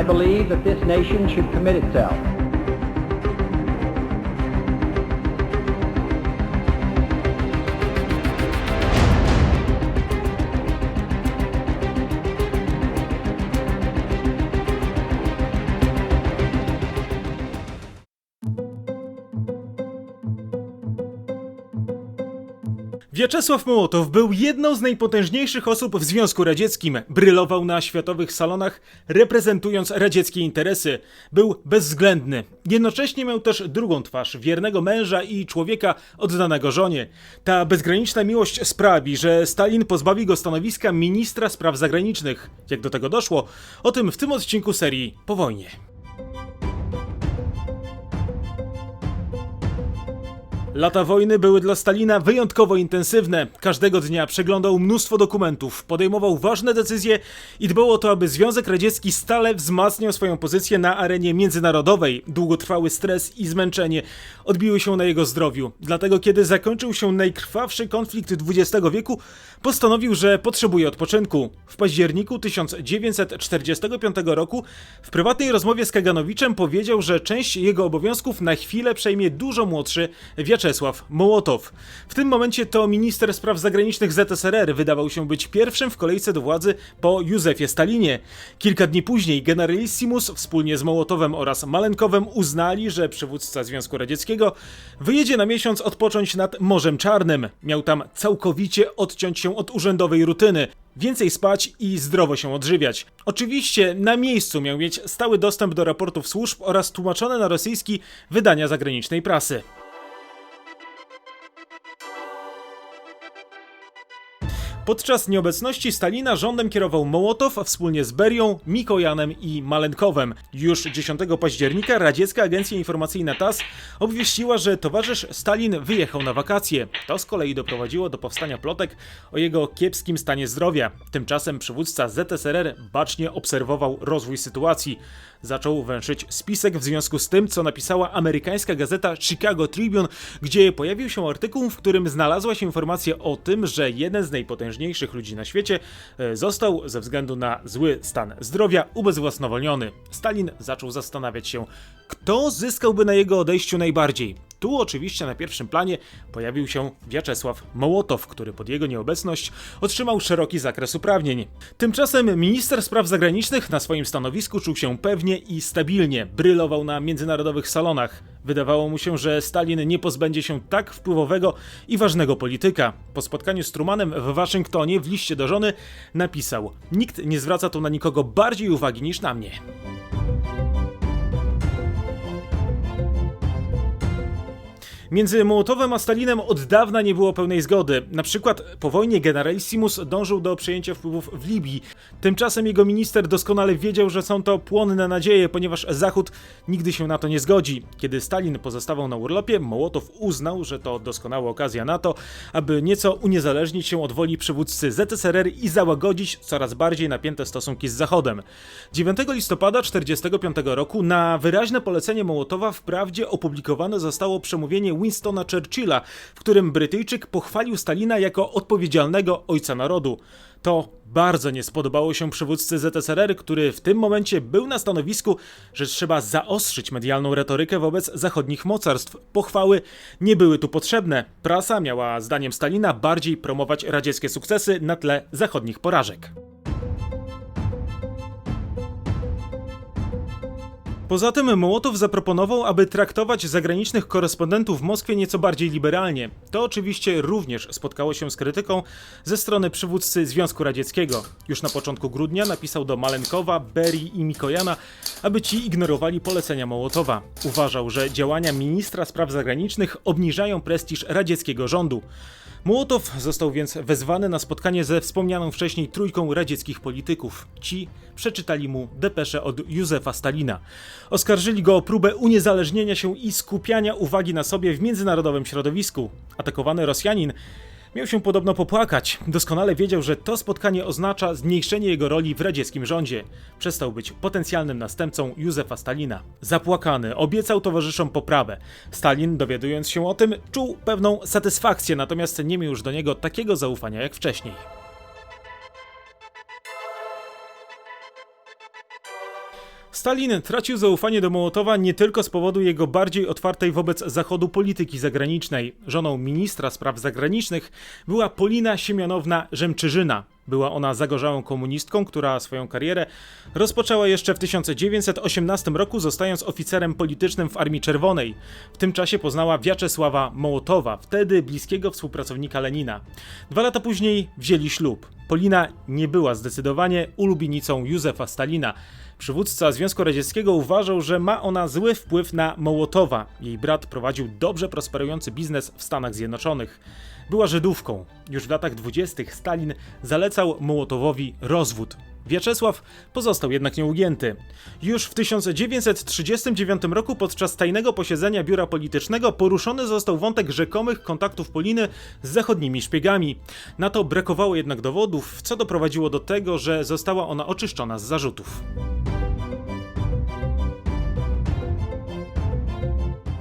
I believe that this nation should commit itself Wiaczesław Mołotow był jedną z najpotężniejszych osób w Związku Radzieckim. Brylował na światowych salonach, reprezentując radzieckie interesy. Był bezwzględny. Jednocześnie miał też drugą twarz, wiernego męża i człowieka oddanego żonie. Ta bezgraniczna miłość sprawi, że Stalin pozbawi go stanowiska ministra spraw zagranicznych. Jak do tego doszło? O tym w tym odcinku serii Po wojnie. Lata wojny były dla Stalina wyjątkowo intensywne. Każdego dnia przeglądał mnóstwo dokumentów, podejmował ważne decyzje i dbał o to, aby Związek Radziecki stale wzmacniał swoją pozycję na arenie międzynarodowej. Długotrwały stres i zmęczenie odbiły się na jego zdrowiu. Dlatego, kiedy zakończył się najkrwawszy konflikt XX wieku, postanowił, że potrzebuje odpoczynku. W październiku 1945 roku w prywatnej rozmowie z Kaganowiczem powiedział, że część jego obowiązków na chwilę przejmie dużo młodszy Wiaczesław Mołotow. W tym momencie to minister spraw zagranicznych ZSRR wydawał się być pierwszym w kolejce do władzy po Józefie Stalinie. Kilka dni później generalissimus wspólnie z Mołotowem oraz Malenkowem uznali, że przywódca Związku Radzieckiego wyjedzie na miesiąc odpocząć nad Morzem Czarnym. Miał tam całkowicie odciąć się od urzędowej rutyny. Więcej spać i zdrowo się odżywiać. Oczywiście na miejscu miał mieć stały dostęp do raportów służb oraz tłumaczone na rosyjski wydania zagranicznej prasy. Podczas nieobecności Stalina rządem kierował Mołotow wspólnie z Berią, Mikojanem i Malenkowem. Już 10 października radziecka agencja informacyjna TASS obwieściła, że towarzysz Stalin wyjechał na wakacje. To z kolei doprowadziło do powstania plotek o jego kiepskim stanie zdrowia. Tymczasem przywódca ZSRR bacznie obserwował rozwój sytuacji. Zaczął węszyć spisek w związku z tym, co napisała amerykańska gazeta Chicago Tribune, gdzie pojawił się artykuł, w którym znalazła się informacja o tym, że jeden z najpotężniejszych ludzi na świecie e, został ze względu na zły stan zdrowia ubezwłasnowolniony. Stalin zaczął zastanawiać się, kto zyskałby na jego odejściu najbardziej. Tu oczywiście na pierwszym planie pojawił się Wiaczesław Mołotow, który pod jego nieobecność otrzymał szeroki zakres uprawnień. Tymczasem minister spraw zagranicznych na swoim stanowisku czuł się pewnie i stabilnie, brylował na międzynarodowych salonach. Wydawało mu się, że Stalin nie pozbędzie się tak wpływowego i ważnego polityka. Po spotkaniu z Trumanem w Waszyngtonie w liście do żony napisał: Nikt nie zwraca tu na nikogo bardziej uwagi niż na mnie. Między Mołotowem a Stalinem od dawna nie było pełnej zgody. Na przykład po wojnie generalissimus dążył do przejęcia wpływów w Libii. Tymczasem jego minister doskonale wiedział, że są to płonne nadzieje, ponieważ Zachód nigdy się na to nie zgodzi. Kiedy Stalin pozostawał na urlopie, Mołotow uznał, że to doskonała okazja na to, aby nieco uniezależnić się od woli przywódcy ZSRR i załagodzić coraz bardziej napięte stosunki z Zachodem. 9 listopada 1945 roku na wyraźne polecenie Mołotowa wprawdzie opublikowane zostało przemówienie Winstona Churchilla, w którym Brytyjczyk pochwalił Stalina jako odpowiedzialnego ojca narodu. To bardzo nie spodobało się przywódcy ZSRR, który w tym momencie był na stanowisku, że trzeba zaostrzyć medialną retorykę wobec zachodnich mocarstw. Pochwały nie były tu potrzebne. Prasa miała, zdaniem Stalina, bardziej promować radzieckie sukcesy na tle zachodnich porażek. Poza tym Mołotow zaproponował, aby traktować zagranicznych korespondentów w Moskwie nieco bardziej liberalnie. To oczywiście również spotkało się z krytyką ze strony przywódcy Związku Radzieckiego. Już na początku grudnia napisał do Malenkowa, Berii i Mikojana, aby ci ignorowali polecenia Mołotowa. Uważał, że działania ministra spraw zagranicznych obniżają prestiż radzieckiego rządu. Mołotow został więc wezwany na spotkanie ze wspomnianą wcześniej trójką radzieckich polityków. Ci przeczytali mu depeszę od Józefa Stalina. Oskarżyli go o próbę uniezależnienia się i skupiania uwagi na sobie w międzynarodowym środowisku. Atakowany Rosjanin Miał się podobno popłakać. Doskonale wiedział, że to spotkanie oznacza zmniejszenie jego roli w radzieckim rządzie. Przestał być potencjalnym następcą Józefa Stalina. Zapłakany, obiecał towarzyszom poprawę. Stalin, dowiadując się o tym, czuł pewną satysfakcję, natomiast nie miał już do niego takiego zaufania jak wcześniej. Stalin tracił zaufanie do Mołotowa nie tylko z powodu jego bardziej otwartej wobec Zachodu polityki zagranicznej. Żoną ministra spraw zagranicznych była Polina Siemianowna Rzemczyżyna. Była ona zagorzałą komunistką, która swoją karierę rozpoczęła jeszcze w 1918 roku, zostając oficerem politycznym w Armii Czerwonej. W tym czasie poznała Wiaczesława Mołotowa, wtedy bliskiego współpracownika Lenina. Dwa lata później wzięli ślub. Polina nie była zdecydowanie ulubienicą Józefa Stalina. Przywódca Związku Radzieckiego uważał, że ma ona zły wpływ na Mołotowa. Jej brat prowadził dobrze prosperujący biznes w Stanach Zjednoczonych. Była Żydówką. Już w latach dwudziestych Stalin zalecał Mołotowowi rozwód. Wiaczesław pozostał jednak nieugięty. Już w 1939 roku podczas tajnego posiedzenia biura politycznego poruszony został wątek rzekomych kontaktów Poliny z zachodnimi szpiegami. Na to brakowało jednak dowodów, co doprowadziło do tego, że została ona oczyszczona z zarzutów.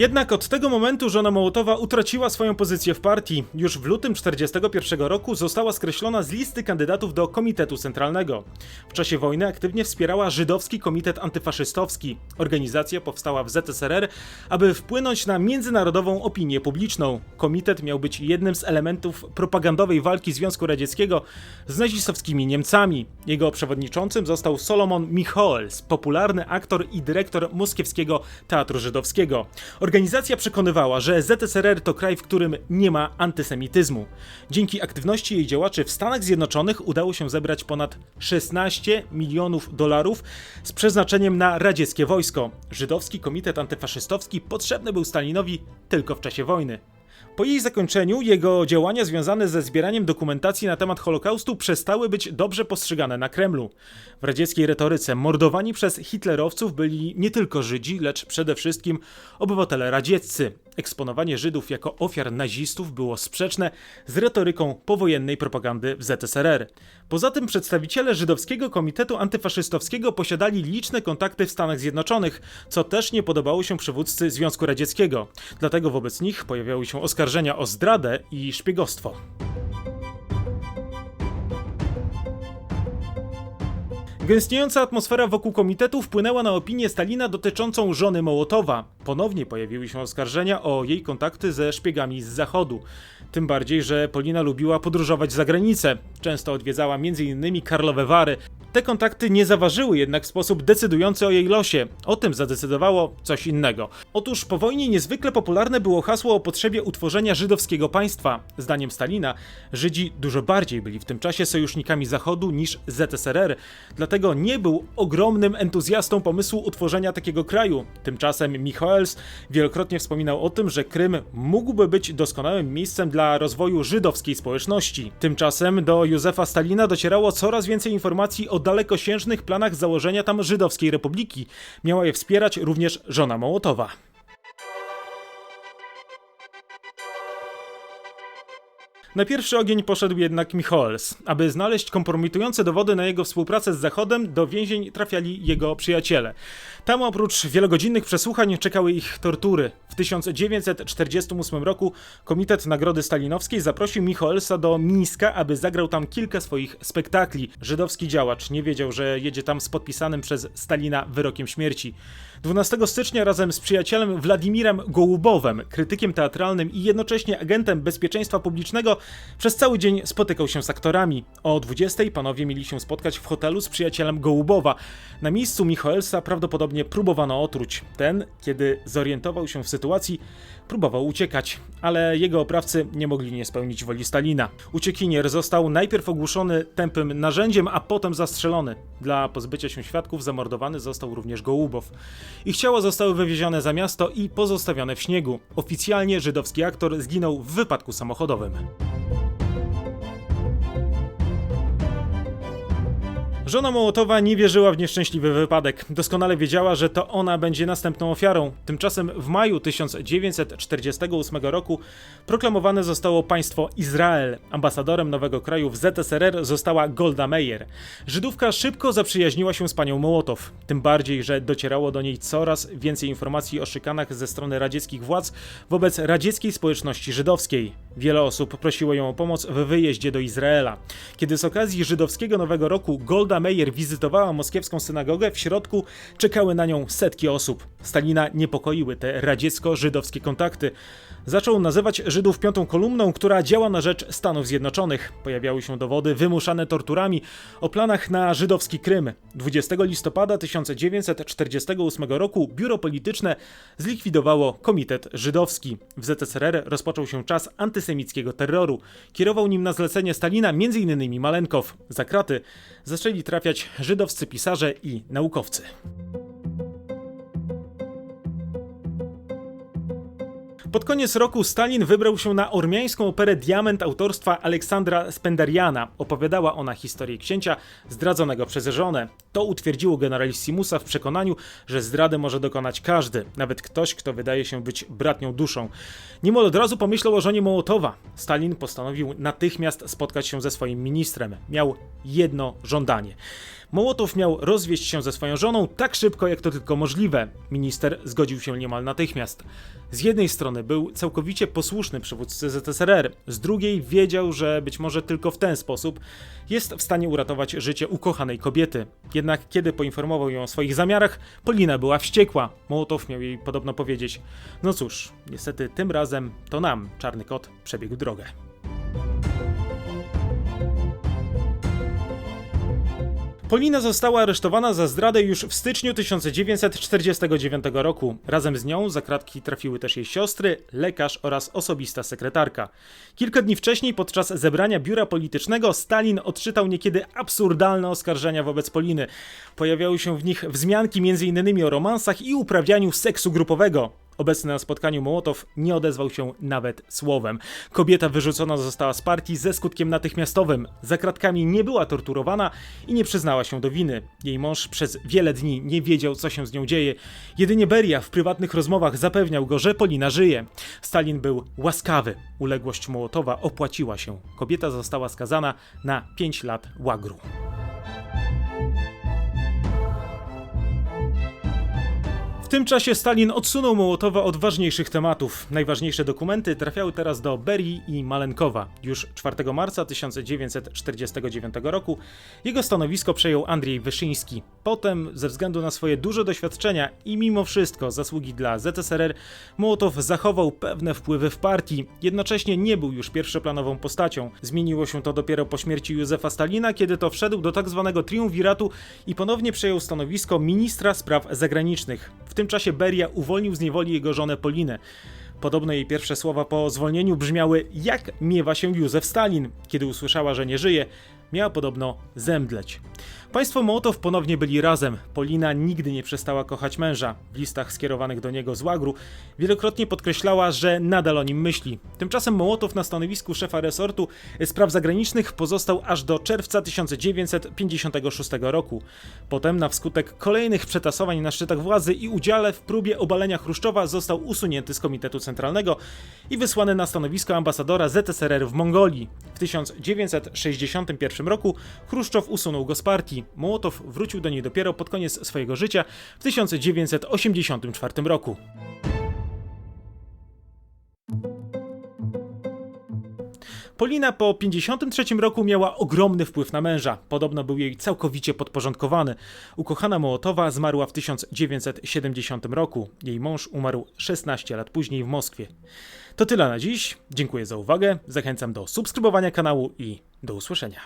Jednak od tego momentu żona Mołotowa utraciła swoją pozycję w partii. Już w lutym 1941 roku została skreślona z listy kandydatów do Komitetu Centralnego. W czasie wojny aktywnie wspierała Żydowski Komitet Antyfaszystowski. Organizacja powstała w ZSRR, aby wpłynąć na międzynarodową opinię publiczną. Komitet miał być jednym z elementów propagandowej walki Związku Radzieckiego z nazistowskimi Niemcami. Jego przewodniczącym został Solomon Michoels, popularny aktor i dyrektor Moskiewskiego Teatru Żydowskiego. Organizacja przekonywała, że ZSRR to kraj, w którym nie ma antysemityzmu. Dzięki aktywności jej działaczy w Stanach Zjednoczonych udało się zebrać ponad 16 milionów dolarów z przeznaczeniem na radzieckie wojsko. Żydowski Komitet Antyfaszystowski potrzebny był Stalinowi tylko w czasie wojny. Po jej zakończeniu jego działania związane ze zbieraniem dokumentacji na temat Holokaustu przestały być dobrze postrzegane na Kremlu. W radzieckiej retoryce mordowani przez hitlerowców byli nie tylko Żydzi, lecz przede wszystkim obywatele radzieccy. Eksponowanie Żydów jako ofiar nazistów było sprzeczne z retoryką powojennej propagandy w ZSRR. Poza tym przedstawiciele Żydowskiego Komitetu Antyfaszystowskiego posiadali liczne kontakty w Stanach Zjednoczonych, co też nie podobało się przywódcy Związku Radzieckiego. Dlatego wobec nich pojawiały się oskarżenia o zdradę i szpiegostwo. Gęstniejąca atmosfera wokół komitetu wpłynęła na opinię Stalina dotyczącą żony Mołotowa. Ponownie pojawiły się oskarżenia o jej kontakty ze szpiegami z zachodu. Tym bardziej, że Polina lubiła podróżować za granicę. Często odwiedzała m.in. Karlowe Wary. Te kontakty nie zaważyły jednak w sposób decydujący o jej losie. O tym zadecydowało coś innego. Otóż po wojnie niezwykle popularne było hasło o potrzebie utworzenia żydowskiego państwa. Zdaniem Stalina, Żydzi dużo bardziej byli w tym czasie sojusznikami Zachodu niż ZSRR, dlatego nie był ogromnym entuzjastą pomysłu utworzenia takiego kraju. Tymczasem Michoels wielokrotnie wspominał o tym, że Krym mógłby być doskonałym miejscem dla rozwoju żydowskiej społeczności. Tymczasem do Józefa Stalina docierało coraz więcej informacji o dalekosiężnych planach założenia tam żydowskiej republiki. Miała je wspierać również żona Mołotowa. Na pierwszy ogień poszedł jednak Michoels. Aby znaleźć kompromitujące dowody na jego współpracę z Zachodem, do więzień trafiali jego przyjaciele. Tam oprócz wielogodzinnych przesłuchań czekały ich tortury. W 1948 roku Komitet Nagrody Stalinowskiej zaprosił Michoelsa do Mińska, aby zagrał tam kilka swoich spektakli. Żydowski działacz nie wiedział, że jedzie tam z podpisanym przez Stalina wyrokiem śmierci. 12 stycznia razem z przyjacielem Władimirem Gołubowem, krytykiem teatralnym i jednocześnie agentem bezpieczeństwa publicznego, przez cały dzień spotykał się z aktorami. O 20 panowie mieli się spotkać w hotelu z przyjacielem Gołubowa. Na miejscu Michoelsa prawdopodobnie próbowano otruć. Ten, kiedy zorientował się w sytuacji, próbował uciekać, ale jego oprawcy nie mogli nie spełnić woli Stalina. Uciekinier został najpierw ogłuszony tępym narzędziem, a potem zastrzelony. Dla pozbycia się świadków zamordowany został również Gołubow. Ich ciała zostały wywiezione za miasto i pozostawione w śniegu. Oficjalnie żydowski aktor zginął w wypadku samochodowym. Żona Mołotowa nie wierzyła w nieszczęśliwy wypadek. Doskonale wiedziała, że to ona będzie następną ofiarą. Tymczasem w maju 1948 roku proklamowane zostało państwo Izrael. Ambasadorem nowego kraju w ZSRR została Golda Meir. Żydówka szybko zaprzyjaźniła się z panią Mołotow. Tym bardziej, że docierało do niej coraz więcej informacji o szykanach ze strony radzieckich władz wobec radzieckiej społeczności żydowskiej. Wiele osób prosiło ją o pomoc w wyjeździe do Izraela. Kiedy z okazji żydowskiego Nowego Roku Golda Meir wizytowała moskiewską synagogę, w środku czekały na nią setki osób. Stalina niepokoiły te radziecko-żydowskie kontakty. Zaczął nazywać Żydów piątą kolumną, która działa na rzecz Stanów Zjednoczonych. Pojawiały się dowody wymuszane torturami o planach na żydowski Krym. 20 listopada 1948 roku biuro polityczne zlikwidowało Komitet Żydowski. W ZSRR rozpoczął się czas antysemickiego terroru. Kierował nim na zlecenie Stalina m.in. Malenkow. Za kraty zaczęli trafiać żydowscy pisarze i naukowcy. Pod koniec roku Stalin wybrał się na ormiańską operę Diament autorstwa Aleksandra Spendariana. Opowiadała ona historię księcia zdradzonego przez żonę. To utwierdziło generalissimusa w przekonaniu, że zdrady może dokonać każdy, nawet ktoś, kto wydaje się być bratnią duszą. Niemal od razu pomyślał o żonie Mołotowa. Stalin postanowił natychmiast spotkać się ze swoim ministrem. Miał jedno żądanie. Mołotow miał rozwieść się ze swoją żoną tak szybko, jak to tylko możliwe. Minister zgodził się niemal natychmiast. Z jednej strony był całkowicie posłuszny przywódcy ZSRR, z drugiej wiedział, że być może tylko w ten sposób jest w stanie uratować życie ukochanej kobiety. Jednak kiedy poinformował ją o swoich zamiarach, Polina była wściekła. Mołotow miał jej podobno powiedzieć: No cóż, niestety tym razem to nam czarny kot przebiegł drogę. Polina została aresztowana za zdradę już w styczniu 1949 roku. Razem z nią za kratki trafiły też jej siostry, lekarz oraz osobista sekretarka. Kilka dni wcześniej, podczas zebrania biura politycznego, Stalin odczytał niekiedy absurdalne oskarżenia wobec Poliny. Pojawiały się w nich wzmianki m.in. o romansach i uprawianiu seksu grupowego. Obecny na spotkaniu Mołotow nie odezwał się nawet słowem. Kobieta wyrzucona została z partii ze skutkiem natychmiastowym. Za kratkami nie była torturowana i nie przyznała się do winy. Jej mąż przez wiele dni nie wiedział, co się z nią dzieje. Jedynie Beria w prywatnych rozmowach zapewniał go, że Polina żyje. Stalin był łaskawy. Uległość Mołotowa opłaciła się. Kobieta została skazana na 5 lat łagru. Tym czasie Stalin odsunął Mołotowa od ważniejszych tematów. Najważniejsze dokumenty trafiały teraz do Berii i Malenkowa. Już 4 marca 1949 roku jego stanowisko przejął Andrzej Wyszyński. Potem, ze względu na swoje duże doświadczenia i mimo wszystko zasługi dla ZSRR, Mołotow zachował pewne wpływy w partii. Jednocześnie nie był już pierwszoplanową postacią. Zmieniło się to dopiero po śmierci Józefa Stalina, kiedy to wszedł do tak zwanego triumviratu i ponownie przejął stanowisko ministra spraw zagranicznych. W tym czasie Beria uwolnił z niewoli jego żonę Polinę. Podobno jej pierwsze słowa po zwolnieniu brzmiały: Jak miewa się Józef Stalin? Kiedy usłyszała, że nie żyje, miała podobno zemdleć. Państwo Mołotow ponownie byli razem. Polina nigdy nie przestała kochać męża. W listach skierowanych do niego z łagru wielokrotnie podkreślała, że nadal o nim myśli. Tymczasem Mołotow na stanowisku szefa resortu spraw zagranicznych pozostał aż do czerwca 1956 roku. Potem, na wskutek kolejnych przetasowań na szczytach władzy i udziale w próbie obalenia Chruszczowa, został usunięty z Komitetu Centralnego i wysłany na stanowisko ambasadora ZSRR w Mongolii. W 1961 roku Chruszczow usunął go z partii. Mołotow wrócił do niej dopiero pod koniec swojego życia w 1984 roku. Polina po 53 roku miała ogromny wpływ na męża. Podobno był jej całkowicie podporządkowany. Ukochana Mołotowa zmarła w 1970 roku. Jej mąż umarł 16 lat później w Moskwie. To tyle na dziś. Dziękuję za uwagę. Zachęcam do subskrybowania kanału i do usłyszenia.